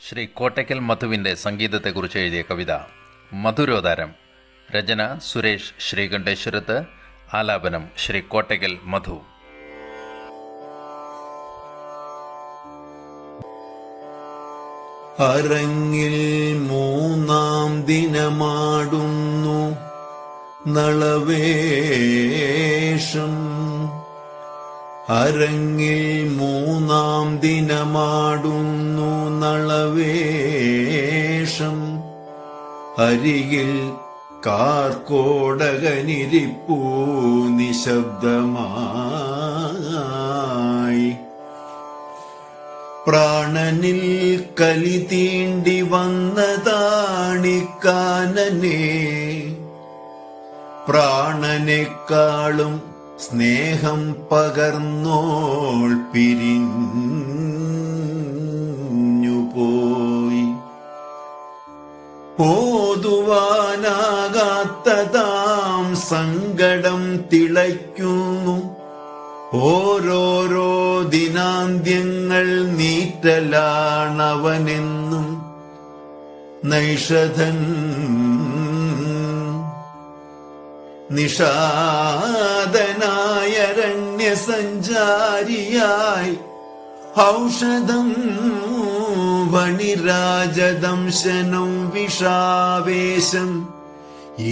ശ്രീ കോട്ടയ്ക്കൽ മധുവിന്റെ സംഗീതത്തെക്കുറിച്ച് എഴുതിയ കവിത മധുരോദാരം. രചന സുരേഷ് ശ്രീകണ്ഠേശ്വരത്ത്. ആലാപനം ശ്രീ കോട്ടയ്ക്കൽ മധു. അരങ്ങിൽ മൂന്നാം ദിനമാടുന്നു നളവേഷം. അരങ്ങിൽ മൂന്നാം ദിനമാടുന്നു നളവേഷം. അരികിൽ കാർക്കോടകനിരിപ്പൂ നിശബ്ദമായി. പ്രാണനിൽ കലി തീണ്ടി വന്നതാണിക്കാനനെ. പ്രാണനെക്കാളും സ്നേഹം പകർന്നോൾ പിരിഞ്ഞുപോയി. ഓതുവാനാകാത്തതാം സങ്കടം തിളയ്ക്കുന്നു. ഓരോരോ ദിനാന്ത്യങ്ങൾ നീറ്റലാണവനെന്നും നൈഷധൻ നിഷാദനായരണ്യസഞ്ചാരിയായി ഔഷധം വണിരാജദംശനം വിഷാവേശം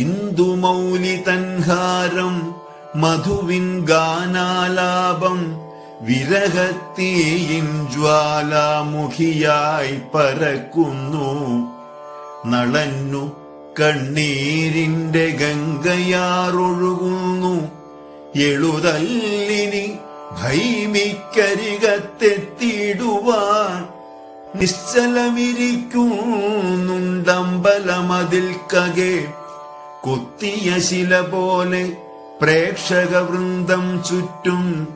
ഇന്ദുമൗലി തൻഹാരം മധുവിൻ ഗാനാലാപം വിരഹത്തിയിൻ ജ്വാലാമുഖിയായി പരക്കുന്നു നളന്നു കണ്ണീരിന്റെ ഗംഗയാറൊഴുകുന്നു. എളുതല്ലിനി ഭൈമിക്കരികത്തെത്തിയിടുവാൻ നിശ്ചലമിരിക്കുന്നുണ്ടമ്പലമതിൽ കകെ കൊത്തിയ ശില പോലെ പ്രേക്ഷക വൃന്ദം ചുറ്റും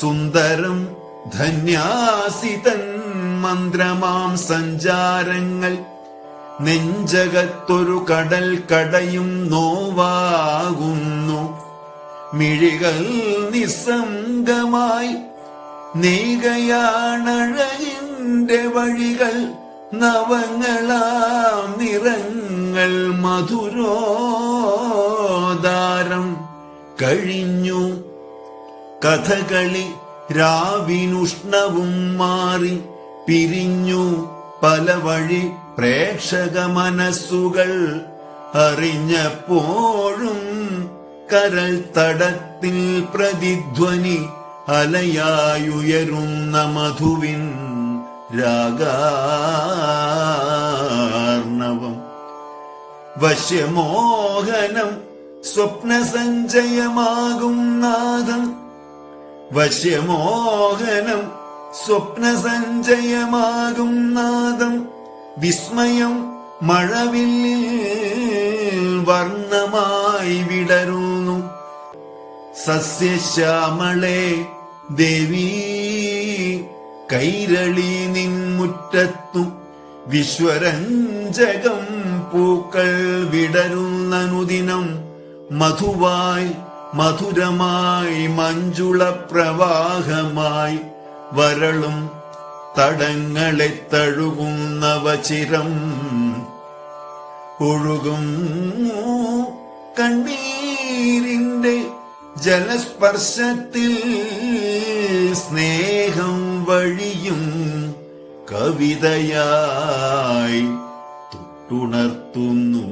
സുന്ദരം ധന്യാസിതൻ മന്ത്രമാം സഞ്ചാരങ്ങൾ നെഞ്ചകത്തൊരു കടൽ കടയും നോവാകുന്നു. മിഴികൾ നിസ്സംഗമായി നീകയാണഴകിന്റെ വഴികൾ നവങ്ങളാം നിറങ്ങൾ മധുരോദാരം കഴിഞ്ഞു. കഥകളി രാവിനുഷ്ണവും മാറി പിരിഞ്ഞു. പല വഴി പ്രേക്ഷക മനസ്സുകൾ അറിഞ്ഞപ്പോഴും കരൾ തടത്തിൽ പ്രതിധ്വനി അലയായുയരുന്ന മധുവിൻ രാഗാർണവം. വശ്യമോഹനം സ്വപ്നസഞ്ചയമാകും നാദം വശ്യമോഹനം സ്വപ്നസഞ്ചയമാകും നാദം വിസ്മയം മഴവില്ലിൽ വർണമായി വിടരുന്നു സസ്യശ്യാമളെ ദേവി കൈരളി നിൻമുറ്റത്തു വിശ്വരഞ്ജകം പൂക്കൾ വിടരുന്നനുദിനം മധുവായി മധുരമായി മഞ്ജുള പ്രവാഹമായി വരളും തടങ്ങളെ തഴുകുന്നവ ചിരം. ഒഴുകും കണ്ണീരിന്റെ ജലസ്പർശത്തിൽ സ്നേഹം വഴിയും കവിതയായി തൊട്ടുണർത്തുന്നു.